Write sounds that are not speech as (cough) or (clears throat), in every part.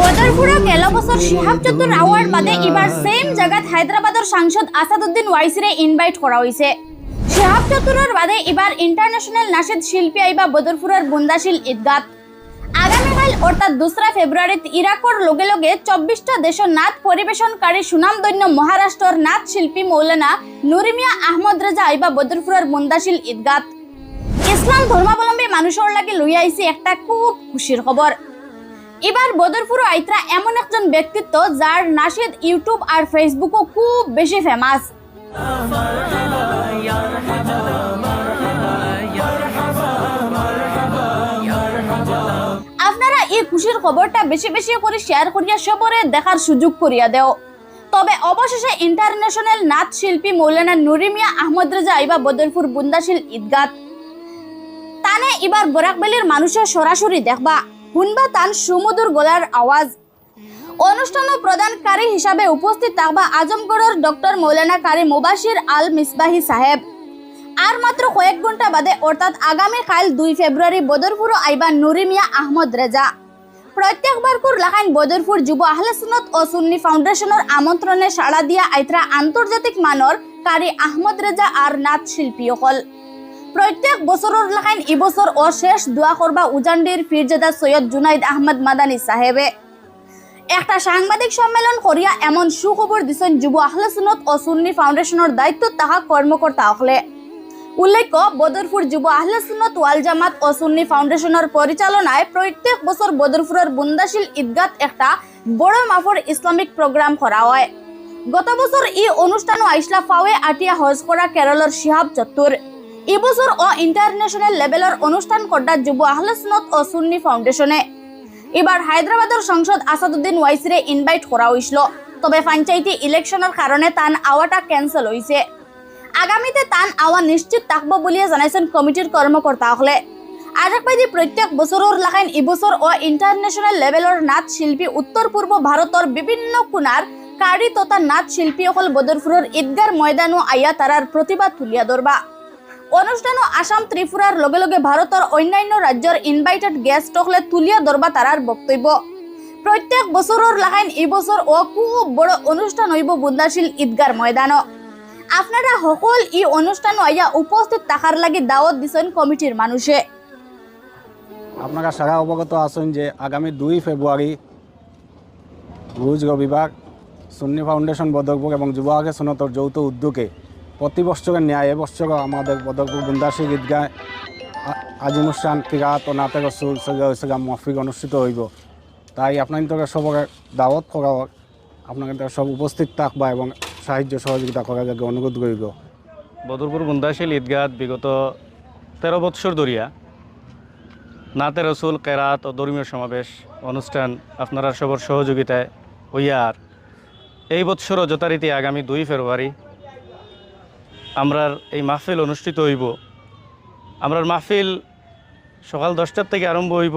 বদরপুরা গেল বছর শিহাব চতুর আওয়ার্ড বাদে এবার সেম জায়গাত হায়দ্রাবাদের সাংসদ আসাদুদ্দিন ওয়াইসিরে ইনভাইট করা হয়েছে শিহাব চতুরের বাদে এবার ইন্টারন্যাশনাল নাশিদ শিল্পী আইবা বদরপুরের বুন্দাশিল ঈদগাত। আগামীকাল অর্থাৎ দোসরা ফেব্রুয়ারিত ইরাকর লগে লগে চব্বিশটা দেশের নাচ পরিবেশনকারী সুনামধন্য মহারাষ্ট্রের নাচ শিল্পী মৌলানা নুরিমিয়া আহমদ রেজা আইবা বদরপুরের বুন্দাশিল ঈদগাত। ইসলাম ধর্মাবলম্বী মানুষের লাগে লই আইছি একটা খুব খুশির খবর এবার বদরপুর আইত্রা এমন একজন ব্যক্তিত্ব যার নাশিদ ইউটিউব আর ফেসবুকও খুব বেশি ফেমাস আপনারা এই খুশির খবরটা বেশি বেশি করে শেয়ার করিয়া সবরে দেখার সুযোগ করিয়া দেও। তবে অবশেষে ইন্টারন্যাশনাল নাচ শিল্পী মৌলানা নুরিমিয়া আহমদ রেজা আইবা বদরপুর বুন্দাশিল ঈদগাত তানে এবার বরাকবেলির মানুষের সরাসরি দেখবা। শুনবা তান সুমধুর গলার আওয়াজ। অনুষ্ঠান প্রদানকারী হিসাবে উপস্থিত থাকবা আজমগড়ের ডক্টর মৌলানা কারি মুবাশির আল মিসবাহি সাহেব। আর মাত্র কয়েক ঘণ্টা বাদে, অর্থাৎ আগামী কাল দুই ফেব্রুয়ারি বদরপুর আইবা নুরিমিয়া আহমদ রেজা। প্রত্যেকবার কুর লাখাইন বদরপুর যুব আহলে সুন্নত ও সুন্নি ফাউন্ডেশনের আমন্ত্রণে সাড়া দিয়া আইত্রা আন্তর্জাতিক মানর কারি আহমদ রেজা আর নাচ শিল্পী অকল। প্রত্যেক বছরের লাখাইন এবছর ও শেষ দোয়া করবা উজান্ডির ফিরজাদা সৈয়দ জুনাইদ আহমদ মাদানী সাহেবে একটা সাংবাদিক সম্মেলন করিয়া এমন সুখবর দিছেন যুব আহলে সুন্নত ও সুন্নি ফাউন্ডেশনের দায়িত্ব তাহা কর্মকর্তা হলে উল্লেখ্য, বদরপুর যুব আহলে ওয়াল জামাত ও সুন্নি ফাউন্ডেশনের পরিচালনায় প্রত্যেক বছর বদরপুরের বুন্দাশিল ঈদগাত একটা বড় মাফর ইসলামিক প্রোগ্রাম করা হয়। গত বছর এই অনুষ্ঠান আইসলা ফাওয়ে আটিয়া হজ করা কেরলের শিহাব চত্বর এবছর ও ইন্টারন্যাশনাল লেভেলের অনুষ্ঠান করডা যুব আহলে সুন্নত ও সুন্নি ফাউন্ডেশনে এবার হায়দ্রাবাদের সংসদ আসাদুদ্দিন ওয়াইসিরে ইনভাইট করা হয়েছিল তবে পঞ্চায়েতি ইলেকশনের কারণে তান আওয়াটা ক্যান্সেল হয়েছে আগামীতে তান আওয়া নিশ্চিত থাকব বলিয়া জানাইছেন কমিটির কর্মকর্তা হলে। আরেকবাইদি প্রত্যেক বছরের লাখাইন এবছর ও ইন্টারন্যাশনাল লেভেলের নাচ শিল্পী উত্তর পূর্ব ভারতের বিভিন্ন কোণার কারি তথা নাচ শিল্পী অকল বদরপুরের ঈদগার ময়দানও আইয়া তারার প্রতিবাদ তুলিয়া ধরবা। অনুষ্ঠান আসাম ত্রিপুরার লগে লগে ভারতের অন্যান্য রাজ্যের ইনভাইটেড গেস্ট হলে তুলিয়া ধরবা তারার বক্তব্য। প্রত্যেক বছরের লাগাইন এবছর ও খুব বড় অনুষ্ঠান হইব বুন্দাশীল ঈদগার ময়দানও আপনারা সকল ই অনুষ্ঠান আইয়া উপস্থিত থাকার লাগি দাওয়াত দিছেন কমিটির মানুষে। আপনারা সারা অবগত আছেন যে আগামী দুই ফেব্রুয়ারি রোজ রবিবার সুন্নি ফাউন্ডেশন বদরপুর এবং যুব আগে সনতর যৌথ উদ্যোগে প্রতি বছরের ন্যায় এবছর আমাদের বদরপুর বুন্দাসী ঈদগাহ, আ- আজিমুসান কিরাত ও নাতে রসুল সগা মফিক অনুষ্ঠিত হইব। তাই আপনাদের সবরে দাওয়াত করা হোক আপনাদের সব উপস্থিত থাকবা এবং সাহায্য সহযোগিতা করার লাগে অনুরোধ করিব বদরপুর বুন্দাশিল ঈদগাহ বিগত তেরো বৎসর ধরিয়া নাতে রসুল কেরাত ও ধর্মীয় সমাবেশ অনুষ্ঠান আপনারা সবর সহযোগিতায় হইয়ার এই বৎসরও যথারীতি আগামী দুই ফেব্রুয়ারি আমরার এই মাহফিল অনুষ্ঠিত হইব। আমরার মাহফিল সকাল দশটার থেকে আরম্ভ হইব।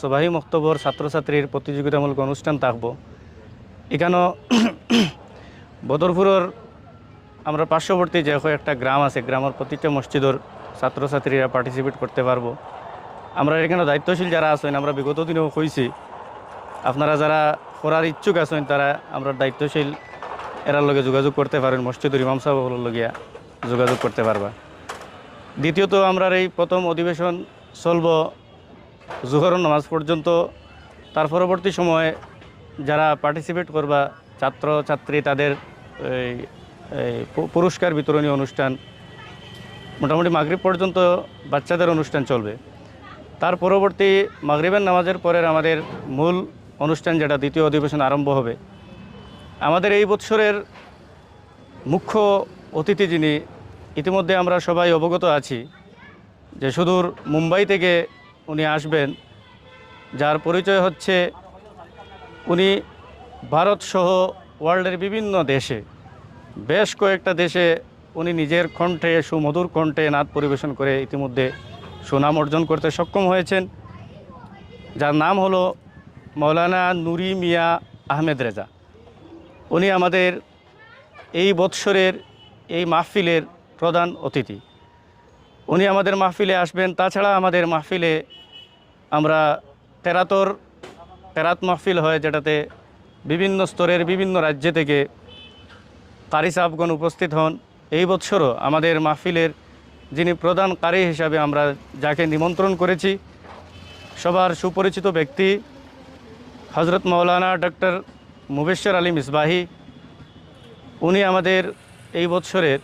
সবাই মক্তবর ছাত্রছাত্রীর প্রতিযোগিতামূলক অনুষ্ঠান থাকব। এখানেও (clears throat) বদরপুরের আমরা পার্শ্ববর্তী যে একটা গ্রাম আছে, গ্রামের প্রতিটা মসজিদের ছাত্রছাত্রীরা পার্টিসিপেট করতে পারব। আমরা এখানে দায়িত্বশীল যারা আছেন, আমরা বিগত দিনেও কইছি, আপনারা যারা করার ইচ্ছুক আছেন, তারা আমরা দায়িত্বশীল, এরার লগে যোগাযোগ করতে পারেন মসজিদের ইমাম সাহেবের লগিয়া যোগাযোগ করতে পারবা। দ্বিতীয়ত আমরা এই প্রথম অধিবেশন চলব জোহর নামাজ পর্যন্ত। তার পরবর্তী সময়ে যারা পার্টিসিপেট করবা, ছাত্র, ছাত্রী, তাদের পুরস্কার বিতরণী অনুষ্ঠান, মোটামুটি মাগরিব পর্যন্ত বাচ্চাদের অনুষ্ঠান চলবে। তার পরবর্তী মাগরিবের নামাজের পরের আমাদের মূল অনুষ্ঠান যেটা, দ্বিতীয় অধিবেশন আরম্ভ হবে। আমাদের এই বৎসরের মুখ্য অতিথি যিনি ইতিমধ্যে আমরা সবাই অবগত আছি যে সুদূর মুম্বাই থেকে উনি আসবেন, যার পরিচয় হচ্ছে উনি ভারতসহ ওয়ার্ল্ডের বিভিন্ন দেশে, বেশ কয়েকটা দেশে উনি নিজের কণ্ঠে, সুমধুর কণ্ঠে নাচ পরিবেশন করে ইতিমধ্যে সুনাম অর্জন করতে সক্ষম হয়েছেন, যার নাম হলো মৌলানা নুরি মিয়া আহমেদ রেজা। উনি আমাদের এই বৎসরের এই মাহফিলের প্রধান অতিথি। উনি আমাদের মাহফিলে আসবেন। তাছাড়া আমাদের মাহফিলে আমরা তেরাতর কেরাত মাহফিল হয়, যেটাতে বিভিন্ন স্তরের বিভিন্ন রাজ্য থেকে কারি সাহেবগণ উপস্থিত হন। এই বছরও আমাদের মাহফিলের যিনি প্রধান কারি হিসাবে আমরা যাকে নিমন্ত্রণ করেছি, সবার সুপরিচিত ব্যক্তি হজরত মৌলানা ডক্টর মুবেশ্বর আলী মিসবাহি। উনি আমাদের এই বছরের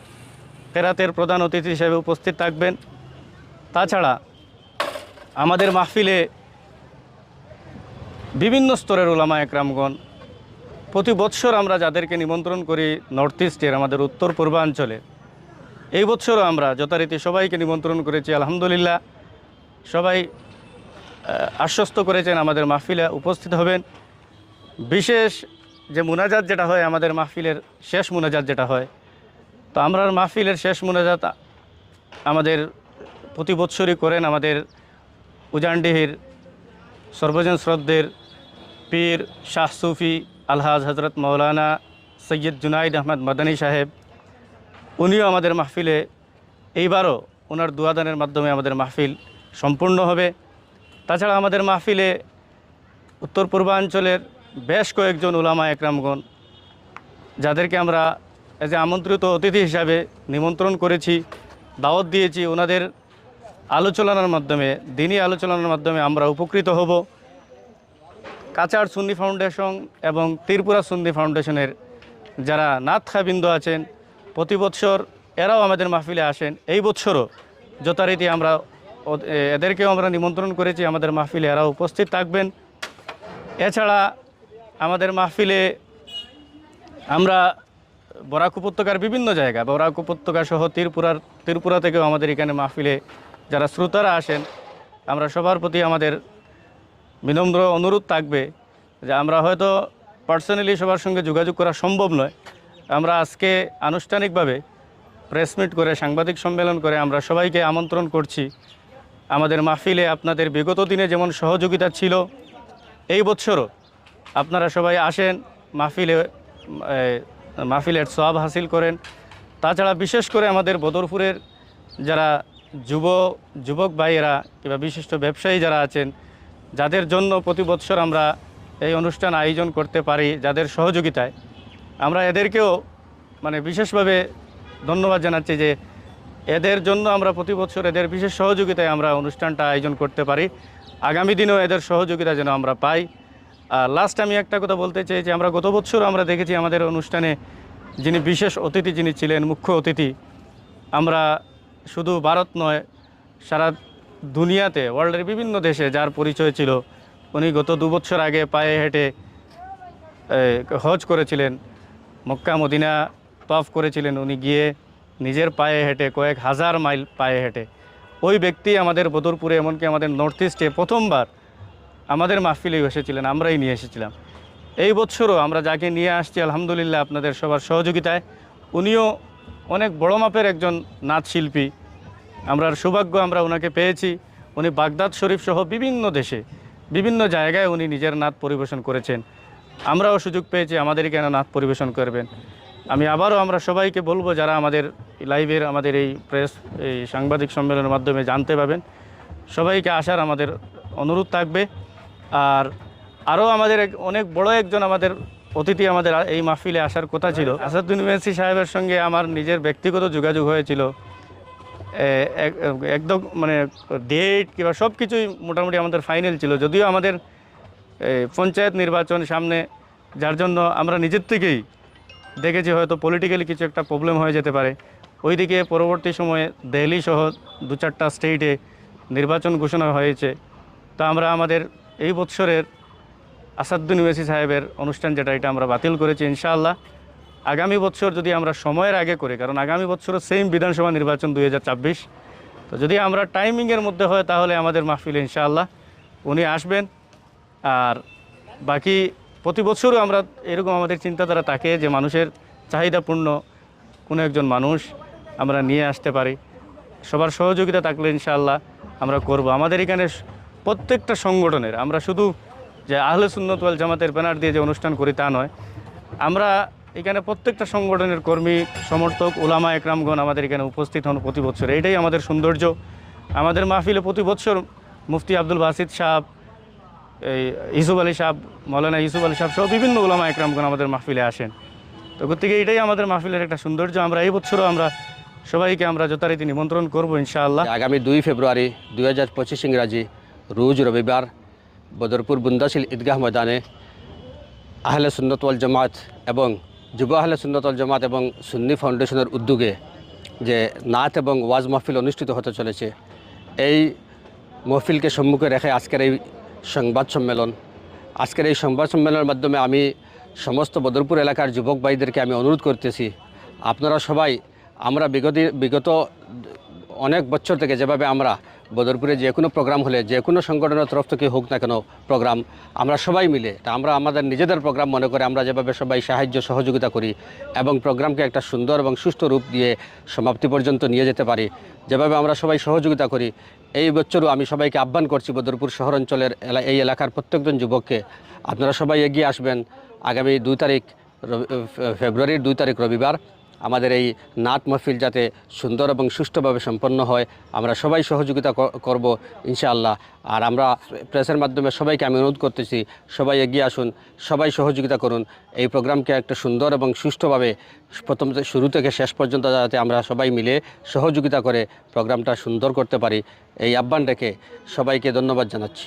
কেরাতের প্রধান অতিথি হিসেবে উপস্থিত থাকবেন। তাছাড়া আমাদের মাহফিলে বিভিন্ন স্তরের ওলামা একরামগণ, প্রতি বৎসর আমরা যাদেরকে নিমন্ত্রণ করি নর্থ ইস্টের আমাদের উত্তর পূর্বাঞ্চলে, এই বছরও আমরা যথারীতি সবাইকে নিমন্ত্রণ করেছি, আলহামদুলিল্লাহ। সবাই আশ্বস্ত করেছেন আমাদের মাহফিলে উপস্থিত হবেন। বিশেষ যে মুনাজাত যেটা হয় আমাদের মাহফিলের শেষ মুনাজাত যেটা হয় তো আমরা মাহফিলের শেষ মুনাজাত আমাদের প্রতি বৎসরই করেন আমাদের উজানডিহির সর্বজন শ্রদ্ধের পীর শাহ সুফি আলহাজ হজরত মৌলানা সৈয়দ জুনাইদ আহমদ মাদানী সাহেব। উনিও আমাদের মাহফিলে এইবারও ওনার দুয়াদানের মাধ্যমে আমাদের মাহফিল সম্পূর্ণ হবে। তাছাড়া আমাদের মাহফিলে উত্তর পূর্বাঞ্চলের বেশ কয়েকজন উলামা একরামগণ যাদেরকে আমরা এজ আমন্ত্রিত অতিথি হিসাবে নিমন্ত্রণ করেছি, দাওয়াত দিয়েছি। ওনাদের আলোচনার মাধ্যমে দিনই আলোচনার মাধ্যমে আমরা উপকৃত হব। কাচার সুন্নি ফাউন্ডেশন এবং ত্রিপুরা সুন্নি ফাউন্ডেশনের যারা নাথ খাবিন্দ আছেন, প্রতি বৎসর এরাও আমাদের মাহফিলে আসেন। এই বছরও যথারীতি আমরা এদেরকেও আমরা নিমন্ত্রণ করেছি। আমাদের মাহফিলে এরাও উপস্থিত থাকবেন। এছাড়া আমাদের মাহফিলে আমরা বরাক উপত্যকার বিভিন্ন জায়গা, বরাক উপত্যকা সহ ত্রিপুরার, ত্রিপুরা থেকেও আমাদের এখানে মাহফিলে যারা শ্রোতারা আসেন, আমরা সবার প্রতি আমাদের বিনম্র অনুরোধ থাকবে যে আমরা হয়তো পার্সোনালি সবার সঙ্গে যোগাযোগ করা সম্ভব নয়। আমরা আজকে আনুষ্ঠানিকভাবে প্রেস মিট করে, সাংবাদিক সম্মেলন করে আমরা সবাইকে আমন্ত্রণ করছি। আমাদের মাহফিলে আপনাদের বিগত দিনে যেমন সহযোগিতা ছিল, এই বছরও আপনারা সবাই আসেন মাহফিলে মাহফিলের সব হাসিল করেন। তাছাড়া বিশেষ করে আমাদের বদরপুরের যারা যুব, যুবক ভাইয়েরা কিংবা বিশিষ্ট ব্যবসায়ী যারা আছেন, যাদের জন্য প্রতি বৎসর আমরা এই অনুষ্ঠান আয়োজন করতে পারি, যাদের সহযোগিতায়, আমরা এদেরকেও মানে বিশেষভাবে ধন্যবাদ জানাচ্ছি যে এদের জন্য আমরা প্রতি বছর এদের বিশেষ সহযোগিতায় আমরা অনুষ্ঠানটা আয়োজন করতে পারি। আগামী দিনেও এদের সহযোগিতা যেন আমরা পাই। লাস্ট আমি একটা কথা বলতে চাই যে আমরা গত বছর আমরা দেখেছি আমাদের অনুষ্ঠানে যিনি বিশেষ অতিথি যিনি ছিলেন, মুখ্য অতিথি, আমরা শুধু ভারত নয়, সারা দুনিয়াতে ওয়ার্ল্ডের বিভিন্ন দেশে যার পরিচয় ছিল, উনি গত দু বছর আগে পায়ে হেঁটে হজ করেছিলেন, মক্কা মদিনা তফ করেছিলেন, উনি গিয়ে নিজের পায়ে হেঁটে কয়েক হাজার মাইল পায়ে হেঁটে। ওই ব্যক্তি আমাদের বদরপুরে, এমনকি আমাদের নর্থ ইস্টে প্রথমবার আমাদের মাহফিলেই এসেছিলেন, আমরাই নিয়ে এসেছিলাম। এই বছরও আমরা যাকে নিয়ে আসছি, আলহামদুলিল্লাহ আপনাদের সবার সহযোগিতায়, উনিও অনেক বড় মাপের একজন নাচ শিল্পী আমরা সৌভাগ্য আমরা ওনাকে পেয়েছি। উনি বাগদাদ শরীফ সহ বিভিন্ন দেশে, বিভিন্ন জায়গায় উনি নিজের নাচ পরিবেশন করেছেন। আমরাও সুযোগ পেয়েছি আমাদের কেন নাচ পরিবেশন করবেন। আমি আবারও আমরা সবাইকে বলব, যারা আমাদের লাইভের, আমাদের এই প্রেস, এই সাংবাদিক সম্মেলনের মাধ্যমে জানতে পাবেন সবাইকে আসার আমাদের অনুরোধ থাকবে। আর আরও আমাদের অনেক বড় একজন আমাদের অতিথি আমাদের এই মাহফিলে আসার কথা ছিল। আসাদুদ্দিন মেসি সাহেবের সঙ্গে আমার নিজের ব্যক্তিগত যোগাযোগ হয়েছিল। এক- একদম মানে ডেট কিংবা সব কিছুই মোটামুটি আমাদের ফাইনাল ছিল। যদিও আমাদের পঞ্চায়েত নির্বাচন সামনে, যার জন্য আমরা নিজের থেকেই দেখেছি হয়তো পলিটিক্যালি কিছু একটা প্রবলেম হয়ে যেতে পারে। ওইদিকে পরবর্তী সময়ে দিল্লি সহ দু চারটা স্টেটে নির্বাচন ঘোষণা হয়েছে। তা আমরা আমাদের এই বৎসরের আসাদুদ্দিন ওয়েসি সাহেবের অনুষ্ঠান যেটা, এটা আমরা বাতিল করেছি ইনশাআল্লাহ। আগামী বছর যদি আমরা সময়ের আগে করি, কারণ আগামী বছরও সেম বিধানসভা নির্বাচন দুই তো যদি আমরা টাইমিংয়ের মধ্যে হয়, তাহলে আমাদের মাহফিল ইনশাআল্লাহ উনি আসবেন। আর বাকি প্রতি বছরও আমরা এরকম আমাদের চিন্তাধারা থাকে যে মানুষের চাহিদাপূর্ণ কোনো একজন মানুষ আমরা নিয়ে আসতে পারি। সবার সহযোগিতা থাকলে ইনশাআল্লাহ আমরা করব। আমাদের এখানে প্রত্যেকটা সংগঠনের, আমরা শুধু যে আহলে সুন্নত ওয়াল জামাতের ব্যানার দিয়ে যে অনুষ্ঠান করি তা নয়, আমরা এখানে প্রত্যেকটা সংগঠনের কর্মী, সমর্থক ওলামা একরামগণ আমাদের এখানে উপস্থিত হন প্রতি বছর। এইটাই আমাদের সৌন্দর্য। আমাদের মাহফিলে প্রতি বছর মুফতি আব্দুল বাসিদ সাহেব, এই ইসুফ আলী সাহেব, মৌলানা ইসুফ আলী সাহেব সহ বিভিন্ন ওলামা একরামগণ আমাদের মাহফিলে আসেন। তো গতিকে এটাই আমাদের মাহফিলের একটা সৌন্দর্য। আমরা এই বছরও আমরা সবাইকে আমরা যথারীতি নিমন্ত্রণ করব ইনশাআল্লাহ। আগামী দুই ফেব্রুয়ারি দুই হাজার পঁচিশ ইংরাজি রোজ রবিবার বদরপুর বুন্দাশিল ঈদগাহ ময়দানে আহলে সুন্নত ওয়াল জামাত এবং যুব আহলে সুন্নত ওয়াল জামাত এবং সুন্নি ফাউন্ডেশনের উদ্যোগে যে নাথ এবং ওয়াজ মাহফিল অনুষ্ঠিত হতে চলেছে, এই মহফিলকে সম্মুখে রেখে আজকের এই সংবাদ সম্মেলন। আজকের এই সংবাদ সম্মেলনের মাধ্যমে আমি সমস্ত বদরপুর এলাকার যুবক ভাইদেরকে আমি অনুরোধ করতেছি, আপনারা সবাই, আমরা বিগত বিগত অনেক বছর থেকে যেভাবে আমরা বদরপুরে যে কোনো প্রোগ্রাম হলে, যে কোনো সংগঠনের তরফ থেকে হোক না কেন প্রোগ্রাম, আমরা সবাই মিলে, তা আমরা আমাদের নিজেদের প্রোগ্রাম মনে করে আমরা যেভাবে সবাই সাহায্য, সহযোগিতা করি এবং প্রোগ্রামকে একটা সুন্দর এবং সুষ্ঠু রূপ দিয়ে সমাপ্তি পর্যন্ত নিয়ে যেতে পারি, যেভাবে আমরা সবাই সহযোগিতা করি, এই বছরও আমি সবাইকে আহ্বান করছি বদরপুর শহর অঞ্চলের এলা- এই এলাকার প্রত্যেকজন যুবককে, আপনারা সবাই এগিয়ে আসবেন আগামী দুই তারিখ ফেব্রুয়ারির দুই তারিখ রবিবার। আমাদের এই নাত মাহফিল যাতে সুন্দর এবং সুষ্ঠুভাবে সম্পন্ন হয়, আমরা সবাই সহযোগিতা করব ইনশাআল্লাহ। আর আমরা প্রেসের মাধ্যমে সবাইকে আমি অনুরোধ করতেছি, সবাই এগিয়ে আসুন, সবাই সহযোগিতা করুন। এই প্রোগ্রামকে একটা সুন্দর এবং সুষ্ঠুভাবে প্রথম শুরু থেকে শেষ পর্যন্ত যাতে আমরা সবাই মিলে সহযোগিতা করে প্রোগ্রামটা সুন্দর করতে পারি, এই আহ্বান রেখে সবাইকে ধন্যবাদ জানাচ্ছি।